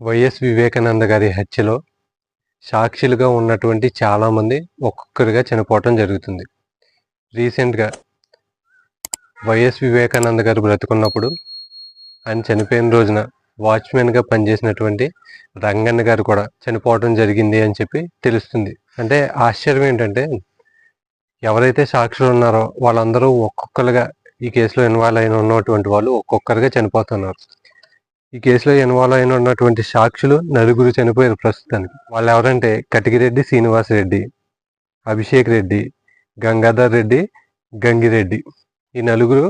YS Vivekananda గారి హత్యలో సాక్షులుగా ఉన్నటువంటి చాలామంది ఒక్కొక్కరిగా చనిపోవటం జరుగుతుంది. రీసెంట్గా వైఎస్ వివేకానంద గారు బ్రతుకున్నప్పుడు ఆయన చనిపోయిన రోజున వాచ్మెన్గా పనిచేసినటువంటి రంగన్న గారు కూడా చనిపోవటం జరిగింది అని చెప్పి తెలుస్తుంది. అంటే ఆశ్చర్యం ఏంటంటే ఎవరైతే సాక్షులు ఉన్నారో వాళ్ళందరూ ఒక్కొక్కరుగా ఈ కేసులో ఇన్వాల్వ్ అయిన ఉన్నటువంటి వాళ్ళు ఒక్కొక్కరుగా చనిపోతున్నారు. ఈ కేసులో ఇన్వాల్వ్ అయిన ఉన్నటువంటి సాక్షులు నలుగురు చనిపోయారు ప్రస్తుతానికి. వాళ్ళు ఎవరంటే కటికిరెడ్డి శ్రీనివాస్ రెడ్డి అభిషేక్ రెడ్డి గంగాధర్ రెడ్డి గంగిరెడ్డి ఈ నలుగురు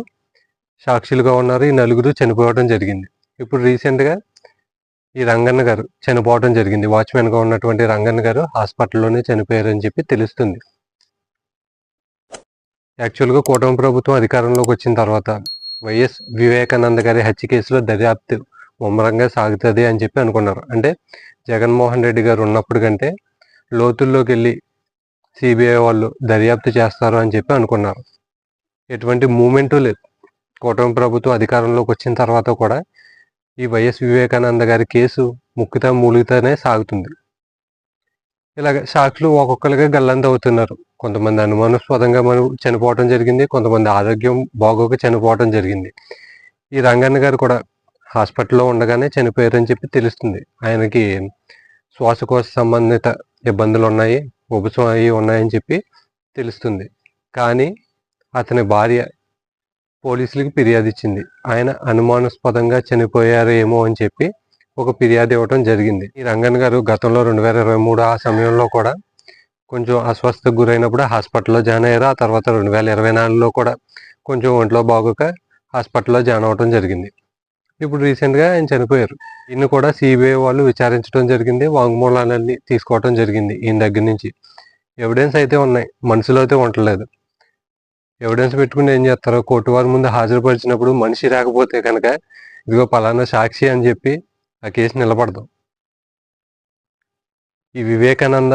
సాక్షులుగా ఉన్నారు. ఈ నలుగురు చనిపోవడం జరిగింది. ఇప్పుడు రీసెంట్గా ఈ రంగన్న గారు చనిపోవడం జరిగింది. వాచ్మెన్గా ఉన్నటువంటి రంగన్న గారు హాస్పిటల్లోనే చనిపోయారని చెప్పి తెలుస్తుంది. యాక్చువల్గా కూటమి ప్రభుత్వం అధికారంలోకి వచ్చిన తర్వాత వైఎస్ వివేకానంద గారి హత్య కేసులో దర్యాప్తు ముమ్మరంగా సాగుతుంది అని చెప్పి అనుకున్నారు. అంటే జగన్మోహన్ రెడ్డి గారు ఉన్నప్పుడు కంటే లోతుల్లోకి వెళ్ళి సిబిఐ వాళ్ళు దర్యాప్తు చేస్తారు అని చెప్పి అనుకున్నారు. ఎటువంటి మూమెంటు లేదు. కూటమి ప్రభుత్వం అధికారంలోకి వచ్చిన తర్వాత కూడా ఈ వైఎస్ వివేకానంద గారి కేసు ముక్కుతా మూలుగుతానే సాగుతుంది. ఇలాగ సాక్షులు ఒక్కొక్కరిగా గల్లంత అవుతున్నారు కొంతమంది అనుమానాస్పదంగా మనం చనిపోవటం జరిగింది కొంతమంది ఆరోగ్యం బాగోక చనిపోవటం జరిగింది. ఈ రంగన్న గారు కూడా హాస్పిటల్లో ఉండగానే చనిపోయారని చెప్పి తెలుస్తుంది. ఆయనకి శ్వాసకోశ సంబంధిత ఇబ్బందులు ఉన్నాయి ఉపశమనం అయి ఉన్నాయని చెప్పి తెలుస్తుంది. కానీ అతని భార్య పోలీసులకి ఫిర్యాదు ఇచ్చింది. ఆయన అనుమానాస్పదంగా చనిపోయారేమో అని చెప్పి ఒక ఫిర్యాదు ఇవ్వడం జరిగింది. ఈ రంగన్ గారు గతంలో రెండు వేల ఇరవై మూడు ఆ సమయంలో కూడా కొంచెం అస్వస్థకు గురైనప్పుడు హాస్పిటల్లో జాయిన్ అయ్యారు. ఆ తర్వాత రెండు వేల ఇరవై నాలుగులో కూడా కొంచెం ఒంట్లో బాగోక హాస్పిటల్లో జాయిన్ అవ్వడం జరిగింది. ఇప్పుడు రీసెంట్గా ఆయన చనిపోయారు. ఈయన కూడా సిబిఐ వాళ్ళు విచారించడం జరిగింది. వాంగ్మూలాలన్నీ తీసుకోవడం జరిగింది ఈయన దగ్గర నుంచి. ఎవిడెన్స్ అయితే ఉన్నాయి. మనుషులు అయితే ఉండలేదు. ఎవిడెన్స్ పెట్టుకుని ఏం చేస్తారో? కోర్టు వారి ముందు హాజరుపరిచినప్పుడు మనిషి రాకపోతే కనుక ఇదిగో పలానా సాక్షి అని చెప్పి ఆ కేసు నిలబడదు. ఈ వివేకానంద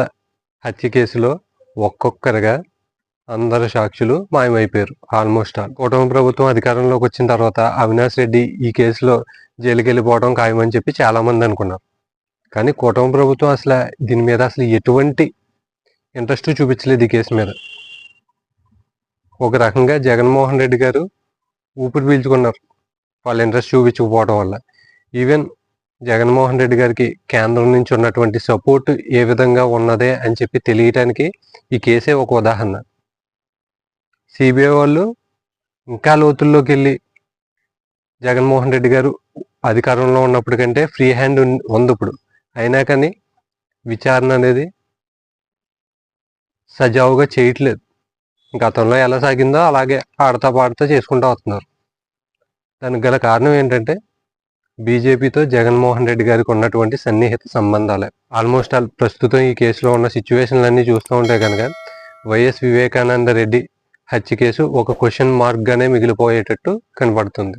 హత్య కేసులో ఒక్కొక్కరుగా అందరు సాక్షులు మాయమైపోయారు. ఆల్మోస్ట్ ఆల్ కూటమి ప్రభుత్వం అధికారంలోకి వచ్చిన తర్వాత అవినాష్ రెడ్డి ఈ కేసులో జైలుకి వెళ్ళిపోవడం ఖాయమని చెప్పి చాలా మంది అనుకున్నారు. కానీ కూటమి ప్రభుత్వం అసలు దీని మీద అసలు ఎటువంటి ఇంట్రెస్ట్ చూపించలేదు ఈ కేసు మీద. ఒక రకంగా జగన్మోహన్ రెడ్డి గారు ఊపిరి పీల్చుకున్నారు. వాళ్ళ ఇంట్రెస్ట్ చూపించకపోవడం వల్ల. ఈవెన్ జగన్మోహన్ రెడ్డి గారికి కేంద్రం నుంచి ఉన్నటువంటి సపోర్ట్ ఏ విధంగా ఉన్నదే అని చెప్పి తెలియటానికి ఈ కేసే ఒక ఉదాహరణ. సిబిఐ వాళ్ళు ఇంకా లోతుల్లోకి వెళ్ళి జగన్మోహన్ రెడ్డి గారు అధికారంలో ఉన్నప్పుడు కంటే ఫ్రీ హ్యాండ్ ఉంది ఇప్పుడు. అయినా కానీ విచారణ అనేది సజావుగా చేయట్లేదు. గతంలో ఎలా సాగిందో అలాగే ఆడతా పాడతా చేసుకుంటూ వస్తున్నారు. దానికి గల కారణం ఏంటంటే బీజేపీతో జగన్మోహన్ రెడ్డి గారికి ఉన్నటువంటి సన్నిహిత సంబంధాలే. ఆల్మోస్ట్ ఆల్ ప్రస్తుతం ఈ కేసులో ఉన్న సిచ్యువేషన్లన్నీ చూస్తూ ఉంటే కనుక వైఎస్ వివేకానంద రెడ్డి హత్య కేసు ఒక క్వశ్చన్ మార్క్గానే మిగిలిపోయేటట్టు కనబడుతుంది.